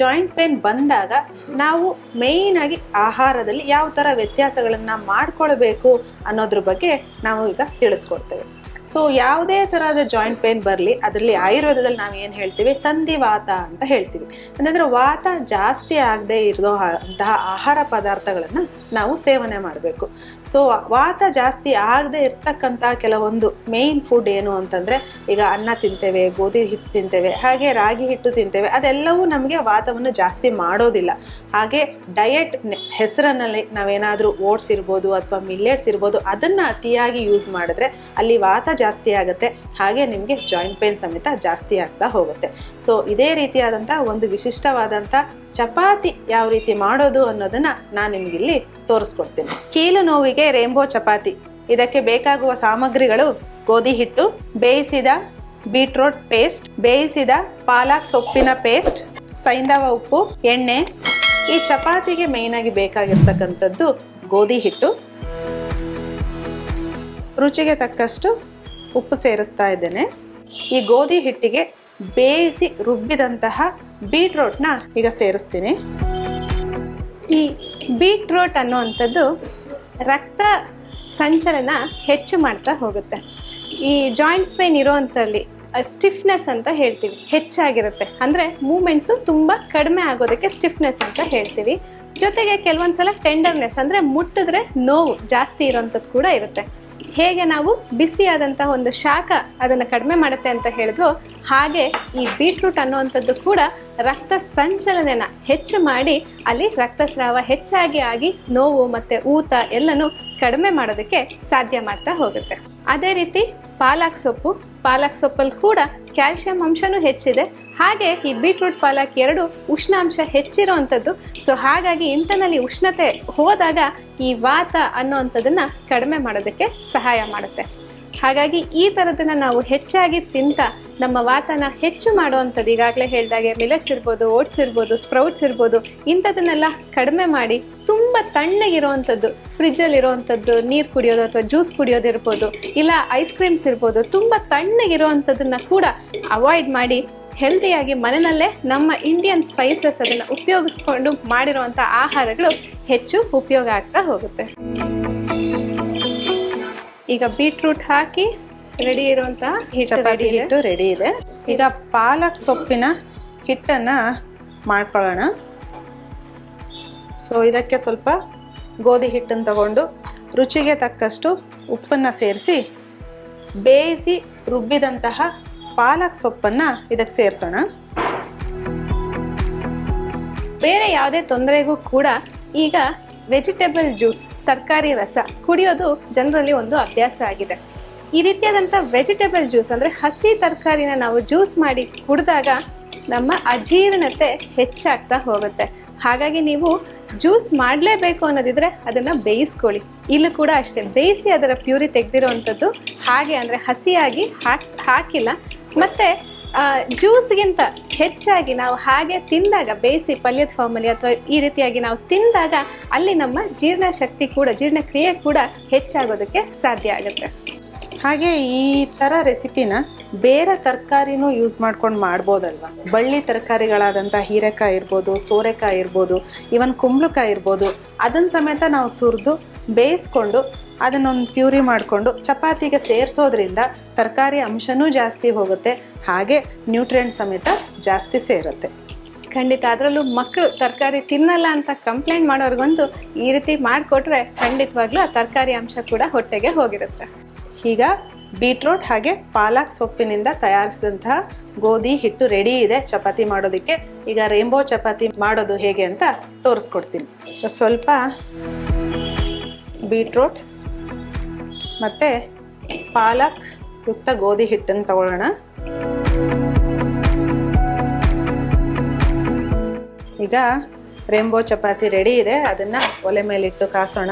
Joint pain ಬಂದಾಗ ನಾವು ಮೇಯ್ನಾಗಿ ಆಹಾರದಲ್ಲಿ ಯಾವ ಥರ ವ್ಯತ್ಯಾಸಗಳನ್ನು ಮಾಡಿಕೊಳ್ಬೇಕು ಅನ್ನೋದ್ರ ಬಗ್ಗೆ ನಾವು ಈಗ ತಿಳಿಸ್ಕೊಡ್ತೇವೆ. ಸೊ ಯಾವುದೇ ಥರದ ಜಾಯಿಂಟ್ ಪೇನ್ ಬರಲಿ, ಅದರಲ್ಲಿ ಆಯುರ್ವೇದದಲ್ಲಿ ನಾವು ಏನು ಹೇಳ್ತೀವಿ? ಸಂಧಿವಾತ ಅಂತ ಹೇಳ್ತೀವಿ. ಅಂತಂದರೆ ವಾತ ಜಾಸ್ತಿ ಆಗದೆ ಇರೋ ಅಂತಹ ಆಹಾರ ಪದಾರ್ಥಗಳನ್ನು ನಾವು ಸೇವನೆ ಮಾಡಬೇಕು. ಸೊ ವಾತ ಜಾಸ್ತಿ ಆಗದೆ ಇರ್ತಕ್ಕಂಥ ಕೆಲವೊಂದು ಮೇಯ್ನ್ ಫುಡ್ ಏನು ಅಂತಂದರೆ, ಈಗ ಅನ್ನ ತಿಂತೇವೆ, ಗೋಧಿ ಹಿಟ್ಟು ತಿಂತೇವೆ, ಹಾಗೆ ರಾಗಿ ಹಿಟ್ಟು ತಿಂತೇವೆ, ಅದೆಲ್ಲವೂ ನಮಗೆ ವಾತವನ್ನು ಜಾಸ್ತಿ ಮಾಡೋದಿಲ್ಲ. ಹಾಗೆ ಡಯೆಟ್ ಹೆಸರಿನಲ್ಲಿ ನಾವೇನಾದರೂ ಓಟ್ಸ್ ಇರ್ಬೋದು ಅಥವಾ ಮಿಲ್ಲೆಟ್ಸ್ ಇರ್ಬೋದು, ಅದನ್ನು ಅತಿಯಾಗಿ ಯೂಸ್ ಮಾಡಿದ್ರೆ ಅಲ್ಲಿ ವಾತ ಜಾಸ್ತಿ ಆಗುತ್ತೆ. ಹಾಗೆ ನಿಮಗೆ ಜಾಯಿಂಟ್ ಪೇನ್ ಸಮೇತ ಜಾಸ್ತಿ ಆಗ್ತಾ ಹೋಗುತ್ತೆ. ಸೊ ಇದೇ ರೀತಿಯಾದಂಥ ಒಂದು ವಿಶಿಷ್ಟವಾದಂಥ ಚಪಾತಿ ಯಾವ ರೀತಿ ಮಾಡೋದು ಅನ್ನೋದನ್ನ ನಾನು ನಿಮಗಿಲ್ಲಿ ತೋರಿಸ್ಕೊಡ್ತೀನಿ. ಕೀಲು ನೋವಿಗೆ ರೇಂಬೋ ಚಪಾತಿ. ಇದಕ್ಕೆ ಬೇಕಾಗುವ ಸಾಮಗ್ರಿಗಳು ಗೋಧಿ ಹಿಟ್ಟು, ಬೇಯಿಸಿದ ಬೀಟ್ರೋಟ್ ಪೇಸ್ಟ್ ಬೇಯಿಸಿದ ಪಾಲಕ್ ಸೊಪ್ಪಿನ ಪೇಸ್ಟ್ ಸೈಂಧವ ಉಪ್ಪು, ಎಣ್ಣೆ. ಈ ಚಪಾತಿಗೆ ಮೇಯ್ನಾಗಿ ಬೇಕಾಗಿರ್ತಕ್ಕಂಥದ್ದು ಗೋಧಿ ಹಿಟ್ಟು. ರುಚಿಗೆ ತಕ್ಕಷ್ಟು ಉಪ್ಪು ಸೇರಿಸ್ತಾ ಇದ್ದೇನೆ. ಈ ಗೋಧಿ ಹಿಟ್ಟಿಗೆ ಬೇಯಿಸಿ ರುಬ್ಬಿದಂತಹ ಬೀಟ್ರೋಟ್ನ ಈಗ ಸೇರಿಸ್ತೀನಿ. ಈ ಬೀಟ್ರೋಟ್ ಅನ್ನುವಂಥದ್ದು ರಕ್ತ ಸಂಚಲನ ಹೆಚ್ಚು ಮಾಡ್ತಾ ಹೋಗುತ್ತೆ. ಈ ಜಾಯಿಂಟ್ಸ್ ಪೇನ್ ಇರೋವಂಥಲ್ಲಿ ಸ್ಟಿಫ್ನೆಸ್ ಅಂತ ಹೇಳ್ತೀವಿ, ಹೆಚ್ಚಾಗಿರುತ್ತೆ. ಅಂದರೆ ಮೂಮೆಂಟ್ಸು ತುಂಬ ಕಡಿಮೆ ಆಗೋದಕ್ಕೆ ಸ್ಟಿಫ್ನೆಸ್ ಅಂತ ಹೇಳ್ತೀವಿ. ಜೊತೆಗೆ ಕೆಲವೊಂದು ಸಲ ಟೆಂಡರ್ನೆಸ್ ಅಂದರೆ ಮುಟ್ಟಿದ್ರೆ ನೋವು ಜಾಸ್ತಿ ಇರೋಂಥದ್ದು ಕೂಡ ಇರುತ್ತೆ. ಹೇಗೆ ನಾವು ಬಿಸಿಯಾದಂತಹ ಒಂದು ಶಾಖ ಅದನ್ನು ಕಡಿಮೆ ಮಾಡುತ್ತೆ ಅಂತ ಹೇಳಿದ್ವು ಹಾಗೆ ಈ ಬೀಟ್ರೂಟ್ ಅನ್ನುವಂಥದ್ದು ಕೂಡ ರಕ್ತ ಸಂಚಲನೆನ ಹೆಚ್ಚು ಮಾಡಿ ಅಲ್ಲಿ ರಕ್ತಸ್ರಾವ ಹೆಚ್ಚಾಗಿ ಆಗಿ ನೋವು ಮತ್ತು ಊತ ಎಲ್ಲನೂ ಕಡಿಮೆ ಮಾಡೋದಕ್ಕೆ ಸಾಧ್ಯ ಮಾಡ್ತಾ ಹೋಗುತ್ತೆ. ಅದೇ ರೀತಿ ಪಾಲಕ್ ಸೊಪ್ಪು, ಪಾಲಕ್ ಸೊಪ್ಪಲ್ಲಿ ಕೂಡ ಕ್ಯಾಲ್ಶಿಯಂ ಅಂಶನೂ ಹೆಚ್ಚಿದೆ. ಹಾಗೆ ಈ ಬೀಟ್ರೂಟ್ ಪಾಲಕ್ ಎರಡು ಉಷ್ಣಾಂಶ ಹೆಚ್ಚಿರುವಂಥದ್ದು. ಸೊ ಹಾಗಾಗಿ ಇಂಥನಲ್ಲಿ ಉಷ್ಣತೆ ಹೋದಾಗ ಈ ವಾತ ಅನ್ನೋವಂಥದ್ದನ್ನು ಕಡಿಮೆ ಮಾಡೋದಕ್ಕೆ ಸಹಾಯ ಮಾಡುತ್ತೆ. ಹಾಗಾಗಿ ಈ ಥರದನ್ನ ನಾವು ಹೆಚ್ಚಾಗಿ ತಿಂತ ನಮ್ಮ ವಾತನ ಹೆಚ್ಚು ಮಾಡುವಂಥದ್ದು ಈಗಾಗಲೇ ಹೇಳಿದಾಗೆ ಮಿಲೆಟ್ಸ್ ಇರ್ಬೋದು, ಓಟ್ಸ್ ಇರ್ಬೋದು, ಸ್ಪ್ರೌಟ್ಸ್ ಇರ್ಬೋದು ಇಂಥದನ್ನೆಲ್ಲ ಕಡಿಮೆ ಮಾಡಿ ತುಂಬ ತಣ್ಣಗಿರುವಂಥದ್ದು ಫ್ರಿಜ್ಜಲ್ಲಿ ಇರುವಂಥದ್ದು ನೀರು ಕುಡಿಯೋದು ಅಥವಾ ಜ್ಯೂಸ್ ಕುಡಿಯೋದು ಇರ್ಬೋದು ಇಲ್ಲ ಐಸ್ ಕ್ರೀಮ್ಸ್ ಇರ್ಬೋದು ತುಂಬ ತಣ್ಣಗಿರುವಂಥದ್ದನ್ನ ಕೂಡ ಅವಾಯ್ಡ್ ಮಾಡಿ ಹೆಲ್ದಿಯಾಗಿ ಮನೆಯಲ್ಲೇ ನಮ್ಮ ಇಂಡಿಯನ್ ಸ್ಪೈಸಸ್ ಅದನ್ನು ಉಪಯೋಗಿಸ್ಕೊಂಡು ಮಾಡಿರುವಂಥ ಆಹಾರಗಳು ಹೆಚ್ಚು ಉಪಯೋಗ ಆಗ್ತಾ ಹೋಗುತ್ತೆ. ಈಗ ಬೀಟ್ರೂಟ್ ಹಾಕಿ ರೆಡಿ ಇರುವಂತಹ ಹಿಟ್ಟು ಹಿಟ್ಟು ರೆಡಿ ಇದೆ. ಈಗ ಪಾಲಕ್ ಸೊಪ್ಪಿನ ಹಿಟ್ಟನ್ನು ಮಾಡ್ಕೊಳ್ಳೋಣ. ಸೊ ಇದಕ್ಕೆ ಸ್ವಲ್ಪ ಗೋಧಿ ಹಿಟ್ಟನ್ನು ತಗೊಂಡು ರುಚಿಗೆ ತಕ್ಕಷ್ಟು ಉಪ್ಪನ್ನು ಸೇರಿಸಿ ಬೇಯಿಸಿ ರುಬ್ಬಿದಂತಹ ಪಾಲಕ್ ಸೊಪ್ಪನ್ನು ಇದಕ್ಕೆ ಸೇರಿಸೋಣ. ಬೇರೆ ಯಾವುದೇ ತೊಂದರೆಗೂ ಕೂಡ ಈಗ ವೆಜಿಟೇಬಲ್ ಜ್ಯೂಸ್ ತರಕಾರಿ ರಸ ಕುಡಿಯೋದು ಜನರಲ್ಲಿ ಒಂದು ಅಭ್ಯಾಸ ಆಗಿದೆ. ಈ ರೀತಿಯಾದಂಥ ವೆಜಿಟೇಬಲ್ ಜ್ಯೂಸ್ ಅಂದರೆ ಹಸಿ ತರಕಾರಿನ ನಾವು ಜ್ಯೂಸ್ ಮಾಡಿ ಕುಡಿದಾಗ ನಮ್ಮ ಅಜೀರ್ಣತೆ ಹೆಚ್ಚಾಗ್ತಾ ಹೋಗುತ್ತೆ. ಹಾಗಾಗಿ ನೀವು ಜ್ಯೂಸ್ ಮಾಡಲೇಬೇಕು ಅನ್ನೋದಿದ್ರೆ ಅದನ್ನು ಬೇಯಿಸ್ಕೊಳ್ಳಿ. ಇಲ್ಲೂ ಕೂಡ ಅಷ್ಟೇ, ಬೇಯಿಸಿ ಅದರ ಪ್ಯೂರಿ ತೆಗೆದಿರೋವಂಥದ್ದು ಹಾಗೆ ಅಂದರೆ ಹಸಿಯಾಗಿ ಹಾಕಿ, ಹಾಕಿಲ್ಲ. ಮತ್ತು ಜ್ಯೂಸ್ಗಿಂತ ಹೆಚ್ಚಾಗಿ ನಾವು ಹಾಗೆ ತಿಂದಾಗ, ಬೇಯಿಸಿ ಪಲ್ಯದ ಫಾರ್ಮಲ್ಲಿ ಅಥವಾ ಈ ರೀತಿಯಾಗಿ ನಾವು ತಿಂದಾಗ ಅಲ್ಲಿ ನಮ್ಮ ಜೀರ್ಣಶಕ್ತಿ ಕೂಡ, ಜೀರ್ಣಕ್ರಿಯೆ ಕೂಡ ಹೆಚ್ಚಾಗೋದಕ್ಕೆ ಸಾಧ್ಯ ಆಗುತ್ತೆ. ಹಾಗೆ ಈ ಥರ ರೆಸಿಪಿನ ಬೇರೆ ತರಕಾರಿನೂ ಯೂಸ್ ಮಾಡ್ಕೊಂಡು ಮಾಡ್ಬೋದಲ್ವ? ಬಳ್ಳಿ ತರಕಾರಿಗಳಾದಂಥ ಹೀರೆಕಾಯಿ ಇರ್ಬೋದು ಸೋರೆಕಾಯಿ ಇರ್ಬೋದು ಇವನ್ ಕುಂಬಳಕಾಯಿ ಇರ್ಬೋದು ಅದನ್ನ ಸಮೇತ ನಾವು ತುರಿದು ಬೇಯಿಸ್ಕೊಂಡು ಅದನ್ನೊಂದು ಪ್ಯೂರಿ ಮಾಡಿಕೊಂಡು ಚಪಾತಿಗೆ ಸೇರಿಸೋದ್ರಿಂದ ತರಕಾರಿ ಅಂಶನೂ ಜಾಸ್ತಿ ಹೋಗುತ್ತೆ ಹಾಗೆ ನ್ಯೂಟ್ರಿಯೆಂಟ್ ಸಮೇತ ಜಾಸ್ತಿ ಸೇರುತ್ತೆ. ಖಂಡಿತ ಅದರಲ್ಲೂ ಮಕ್ಕಳು ತರಕಾರಿ ತಿನ್ನಲ್ಲ ಅಂತ ಕಂಪ್ಲೇಂಟ್ ಮಾಡೋರ್ಗೊಂದು ಈ ರೀತಿ ಮಾಡಿಕೊಟ್ರೆ ಖಂಡಿತವಾಗ್ಲೂ ಆ ತರಕಾರಿ ಅಂಶ ಕೂಡ ಹೊಟ್ಟೆಗೆ ಹೋಗಿರುತ್ತೆ. ಈಗ ಬೀಟ್ರೋಟ್ ಹಾಗೆ ಪಾಲಕ್ ಸೊಪ್ಪಿನಿಂದ ತಯಾರಿಸಿದಂತಹ ಗೋಧಿ ಹಿಟ್ಟು ರೆಡಿ ಇದೆ ಚಪಾತಿ ಮಾಡೋದಕ್ಕೆ. ಈಗ ರೇಂಬೋ ಚಪಾತಿ ಮಾಡೋದು ಹೇಗೆ ಅಂತ ತೋರಿಸ್ಕೊಡ್ತೀನಿ. ಸ್ವಲ್ಪ ಬೀಟ್ರೋಟ್ ಮತ್ತು ಪಾಲಕ್ ಯುಕ್ತ ಗೋಧಿ ಹಿಟ್ಟನ್ನು ತಗೊಳ್ಳೋಣ. ಈಗ ರೇಂಬೋ ಚಪಾತಿ ರೆಡಿ ಇದೆ. ಅದನ್ನು ಒಲೆ ಮೇಲಿಟ್ಟು ಕಾಸೋಣ.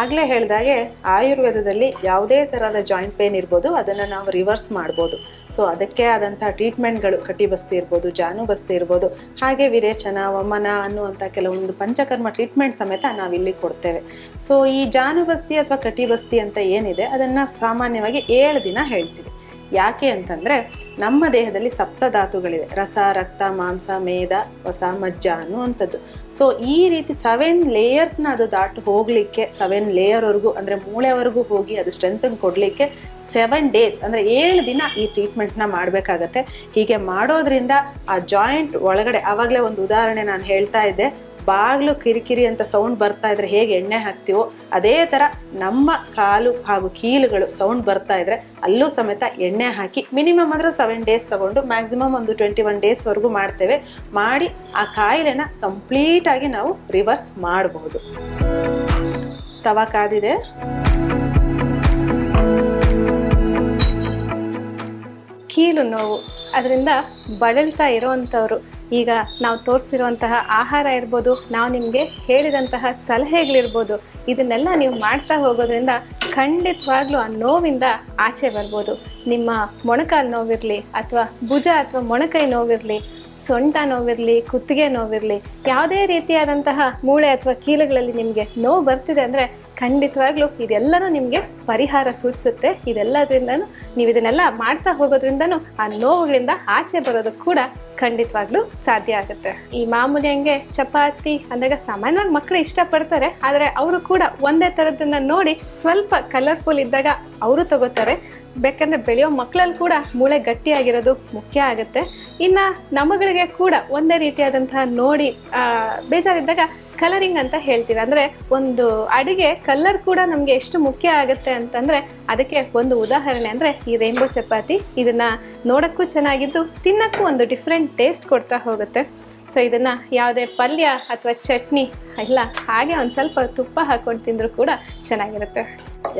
ಆಗಲೇ ಹೇಳಿದಾಗೆ ಆಯುರ್ವೇದದಲ್ಲಿ ಯಾವುದೇ ಥರದ ಜಾಯಿಂಟ್ ಪೇನ್ ಇರ್ಬೋದು, ಅದನ್ನು ನಾವು ರಿವರ್ಸ್ ಮಾಡ್ಬೋದು. ಸೊ ಅದಕ್ಕೆ ಆದಂಥ ಟ್ರೀಟ್ಮೆಂಟ್ಗಳು ಕಟಿಬಸ್ತಿ ಇರ್ಬೋದು, ಜಾನುಬಸ್ತಿ ಇರ್ಬೋದು. ಹಾಗೆ ವಿರೇಚನ, ವಮನ ಅನ್ನುವಂಥ ಕೆಲವೊಂದು ಪಂಚಕರ್ಮ ಟ್ರೀಟ್ಮೆಂಟ್ ಸಮೇತ ನಾವಿಲ್ಲಿ ಕೊಡ್ತೇವೆ. ಸೊ ಈ ಜಾನು ಬಸ್ತಿ ಅಥವಾ ಕಟಿಬಸ್ತಿ ಅಂತ ಏನಿದೆ, ಅದನ್ನು ಸಾಮಾನ್ಯವಾಗಿ ಏಳು ದಿನ ಹೇಳ್ತೀವಿ. ಯಾಕೆ ಅಂತಂದರೆ ನಮ್ಮ ದೇಹದಲ್ಲಿ ಸಪ್ತಧಾತುಗಳಿದೆ ರಸ, ರಕ್ತ, ಮಾಂಸ, ಮೇದ ಹೊಸ ಮಜ್ಜ ಅನ್ನುವಂಥದ್ದು. ಸೊ ಈ ರೀತಿ ಸೆವೆನ್ ಲೇಯರ್ಸ್ನ ಅದು ದಾಟು ಹೋಗಲಿಕ್ಕೆ ಸೆವೆನ್ ಲೇಯರ್ವರೆಗೂ ಅಂದರೆ ಮೂಳೆವರೆಗೂ ಹೋಗಿ ಅದು ಸ್ಟ್ರೆಂತನ್ ಕೊಡಲಿಕ್ಕೆ ಸೆವೆನ್ ಡೇಸ್ ಅಂದರೆ ಏಳು ದಿನ ಈ ಟ್ರೀಟ್ಮೆಂಟ್ನ ಮಾಡಬೇಕಾಗತ್ತೆ. ಹೀಗೆ ಮಾಡೋದ್ರಿಂದ ಆ ಜಾಯಿಂಟ್ ಒಳಗಡೆ, ಆವಾಗಲೇ ಒಂದು ಉದಾಹರಣೆ ನಾನು ಹೇಳ್ತಾ ಇದ್ದೆ. ಬಾಗ್ಲು ಕಿರಿಕಿರಿ ಅಂತ ಸೌಂಡ್ ಬರ್ತಾ ಇದ್ರೆ ಹೇಗೆ ಎಣ್ಣೆ ಹಾಕ್ತೀವೋ ಅದೇ ಥರ ನಮ್ಮ ಕಾಲು ಹಾಗೂ ಕೀಲುಗಳು ಸೌಂಡ್ ಬರ್ತಾ ಇದ್ರೆ ಅಲ್ಲೂ ಸಮೇತ ಎಣ್ಣೆ ಹಾಕಿ ಮಿನಿಮಮ್ ಅಂದರೆ ಸೆವೆನ್ ಡೇಸ್ ತಗೊಂಡು ಮ್ಯಾಕ್ಸಿಮಮ್ ಒಂದು ಟ್ವೆಂಟಿ ಒನ್ ಡೇಸ್ವರೆಗೂ ಮಾಡ್ತೇವೆ. ಮಾಡಿ ಆ ಕಾಯಿಲೆನ ಕಂಪ್ಲೀಟಾಗಿ ನಾವು ರಿವರ್ಸ್ ಮಾಡಬಹುದು ತವ ಕಾದಿದೆ? ಕೀಲು ನೋವು. ಅದರಿಂದ ಬಳಲ್ತಾ ಇರೋವಂಥವ್ರು ಈಗ ನಾವು ತೋರಿಸಿರುವಂತಹ ಆಹಾರ ಇರ್ಬೋದು, ನಾವು ನಿಮಗೆ ಹೇಳಿದಂತಹ ಸಲಹೆಗಳಿರ್ಬೋದು, ಇದನ್ನೆಲ್ಲ ನೀವು ಮಾಡ್ತಾ ಹೋಗೋದ್ರಿಂದ ಖಂಡಿತವಾಗ್ಲೂ ಆ ನೋವಿಂದ ಆಚೆ ಬರ್ಬೋದು. ನಿಮ್ಮ ಮೊಣಕಾಲು ನೋವಿರಲಿ ಅಥವಾ ಭುಜ ಅಥವಾ ಮೊಣಕೈ ನೋವಿರಲಿ, ಸೊಂಟ ನೋವಿರಲಿ, ಕುತ್ತಿಗೆ ನೋವಿರಲಿ, ಯಾವುದೇ ರೀತಿಯಾದಂತಹ ಮೂಳೆ ಅಥವಾ ಕೀಲುಗಳಲ್ಲಿ ನಿಮಗೆ ನೋವು ಬರ್ತಿದೆ ಅಂದರೆ ಖಂಡಿತವಾಗ್ಲೂ ಇದೆಲ್ಲನೂ ನಿಮಗೆ ಪರಿಹಾರ ಸೂಚಿಸುತ್ತೆ. ಇದೆಲ್ಲದ್ರಿಂದ ನೀವು ಇದನ್ನೆಲ್ಲ ಮಾಡ್ತಾ ಹೋಗೋದ್ರಿಂದನೂ ಆ ನೋವುಗಳಿಂದ ಆಚೆ ಬರೋದು ಕೂಡ ಖಂಡಿತವಾಗ್ಲೂ ಸಾಧ್ಯ ಆಗುತ್ತೆ. ಈ ಮಾಮೂಲಿ ಹಂಗೆ ಚಪಾತಿ ಅಂದಾಗ ಸಾಮಾನ್ಯವಾಗಿ ಮಕ್ಕಳು ಇಷ್ಟಪಡ್ತಾರೆ, ಆದರೆ ಅವರು ಕೂಡ ಒಂದೇ ಥರದನ್ನ ನೋಡಿ ಸ್ವಲ್ಪ ಕಲರ್ಫುಲ್ ಇದ್ದಾಗ ಅವರು ತಗೋತಾರೆ. ಬೇಕಂದ್ರೆ ಬೆಳೆಯೋ ಮಕ್ಕಳಲ್ಲಿ ಕೂಡ ಮೂಳೆ ಗಟ್ಟಿಯಾಗಿರೋದು ಮುಖ್ಯ ಆಗುತ್ತೆ. ಇನ್ನು ನಮಗಳಿಗೆ ಕೂಡ ಒಂದೇ ರೀತಿಯಾದಂತಹ ನೋಡಿ ಬೇಜಾರಿದ್ದಾಗ ಕಲರಿಂಗ್ ಅಂತ ಹೇಳ್ತೀವಿ. ಅಂದರೆ ಒಂದು ಅಡಿಗೆ ಕಲರ್ ಕೂಡ ನಮಗೆ ಎಷ್ಟು ಮುಖ್ಯ ಆಗುತ್ತೆ ಅಂತಂದರೆ ಅದಕ್ಕೆ ಒಂದು ಉದಾಹರಣೆ ಅಂದರೆ ಈ ರೈನ್ಬೋ ಚಪಾತಿ ಇದನ್ನು ನೋಡೋಕ್ಕೂ ಚೆನ್ನಾಗಿದ್ದು, ತಿನ್ನೋಕ್ಕೂ ಒಂದು ಡಿಫ್ರೆಂಟ್ ಟೇಸ್ಟ್ ಕೊಡ್ತಾ ಹೋಗುತ್ತೆ. ಸೊ ಇದನ್ನು ಯಾವುದೇ ಪಲ್ಯ ಅಥವಾ ಚಟ್ನಿ, ಇಲ್ಲ, ಹಾಗೆ ಒಂದು ಸ್ವಲ್ಪ ತುಪ್ಪ ಹಾಕೊಂಡು ತಿಂದರೂ ಕೂಡ ಚೆನ್ನಾಗಿರುತ್ತೆ.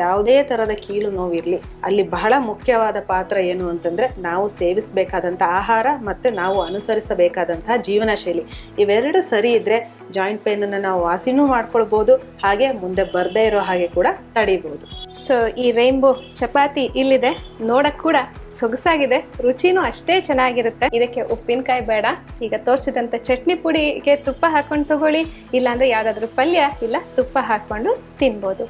ಯಾವುದೇ ಥರದ ಕೀಲು ನೋವಿರಲಿ, ಅಲ್ಲಿ ಬಹಳ ಮುಖ್ಯವಾದ ಪಾತ್ರ ಏನು ಅಂತಂದರೆ ನಾವು ಸೇವಿಸಬೇಕಾದಂಥ ಆಹಾರ ಮತ್ತು ನಾವು ಅನುಸರಿಸಬೇಕಾದಂತಹ ಜೀವನ ಶೈಲಿ ಇವೆರಡು ಸರಿ ಇದ್ದರೆ ಜಾಯಿಂಟ್ ಪೇನನ್ನು ನಾವು ವಾಸಿನೂ ಮಾಡ್ಕೊಳ್ಬೋದು, ಹಾಗೆ ಮುಂದೆ ಬರದೇ ಇರೋ ಹಾಗೆ ಕೂಡ ತಡಿಬೋದು. ಸೊ ಈ ರೈನ್ಬೋ ಚಪಾತಿ ಇಲ್ಲಿದೆ, ನೋಡಕ್ ಕೂಡ ಸೊಗಸಾಗಿದೆ, ರುಚಿನೂ ಅಷ್ಟೇ ಚೆನ್ನಾಗಿರುತ್ತೆ. ಇದಕ್ಕೆ ಉಪ್ಪಿನಕಾಯಿ ಬೇಡ, ಈಗ ತೋರಿಸಿದಂತ ಚಟ್ನಿ ಪುಡಿಗೆ ತುಪ್ಪ ಹಾಕೊಂಡು ತಗೊಳ್ಳಿ, ಇಲ್ಲಾಂದ್ರೆ ಯಾವ್ದಾದ್ರು ಪಲ್ಯ ಇಲ್ಲ, ತುಪ್ಪ ಹಾಕೊಂಡು ತಿನ್ಬೋದು.